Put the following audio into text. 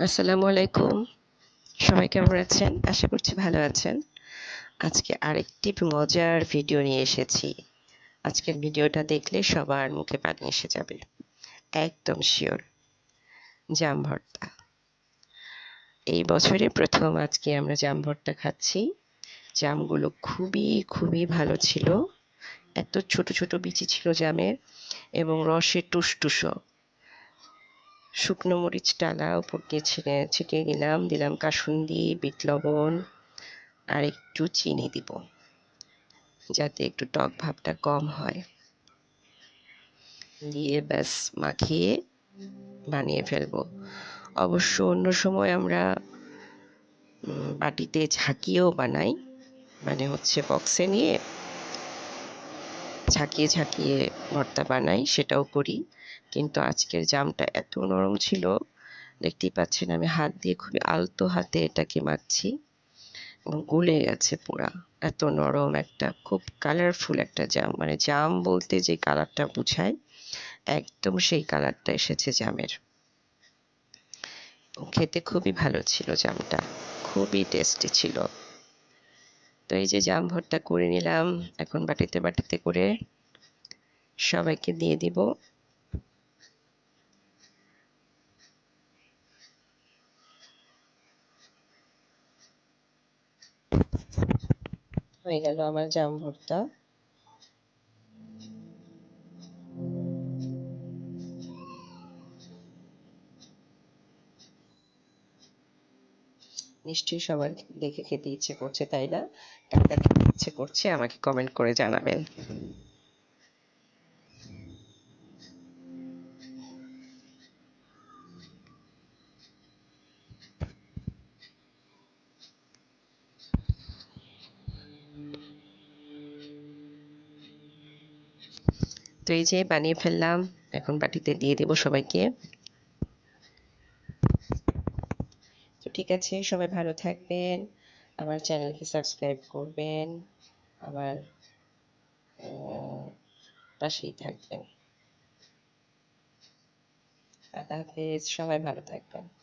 আসসালামু আলাইকুম। সবাই কেমন আছেন? আশা করছি ভালো আছেন। আজকে আরেকটি মজার ভিডিও নিয়ে এসেছি। আজকের ভিডিওটা দেখলে সবার মুখে পানি এসে যাবে। একদম শিওর। জাম ভর্তা। এই বছরে প্রথম আজকে আমরা জাম ভর্তা খাচ্ছি। জামগুলো খুবই খুবই ভালো ছিল। এত ছোট ছোট বিচি ছিল জামের এবং রসে টুসটুসো শুকনো মরিচ ডালা উপর দিয়ে ছিঁড়ে, ছিটিয়ে দিলাম। দিলাম কাসুন্দি, বিট লবণ আর একটু চিনি দিব, যাতে একটু টক ভাবটা কম হয়। দিয়ে ব্যাস মাখিয়ে বানিয়ে ফেলব। অবশ্য অন্য সময় আমরা বাটিতে ঝাঁকিয়েও বানাই মানে হচ্ছে বক্সে নিয়ে ঝাঁকিয়ে ঝাঁকিয়ে ভর্তা বানাই, সেটাও করি। কিন্তু আজকের জামটা এত নরম ছিল, দেখতেই পাচ্ছেন আমি হাত দিয়ে খুবই আলতো হাতে এটাকে মাখছি এবং গলে গেছে পুরা। এত নরম একটা, খুব কালারফুল একটা জাম। মানে জাম বলতে যে কালারটা বুঝায়, একদম সেই কালারটা এসেছে জামের। খেতে খুবই ভালো ছিল জামটা, খুবই টেস্টি ছিল। তো এই যে জাম ভর্তা করে নিলাম, এখন বাটিতে বাটিতে করে সবাইকে দিয়ে দিব। হয়ে গেল আমার জাম ভর্তা। নিশ্চয়ই সবার দেখে খেতে ইচ্ছে করছে, তাই না? কার খেতে ইচ্ছে করছে, আমাকে কমেন্ট করে জানাবেন। তো এই যে বানিয়ে ফেললাম, এখন বাটিতে দিয়ে দেব সবাইকে তো ঠিক আছে, সবাই ভালো থাকবেন। আমার চ্যানেলকে সাবস্ক্রাইব করবেন। আমার পাশেই থাকবেন। আল্লাহ হাফেজ, সবাই ভালো থাকবেন।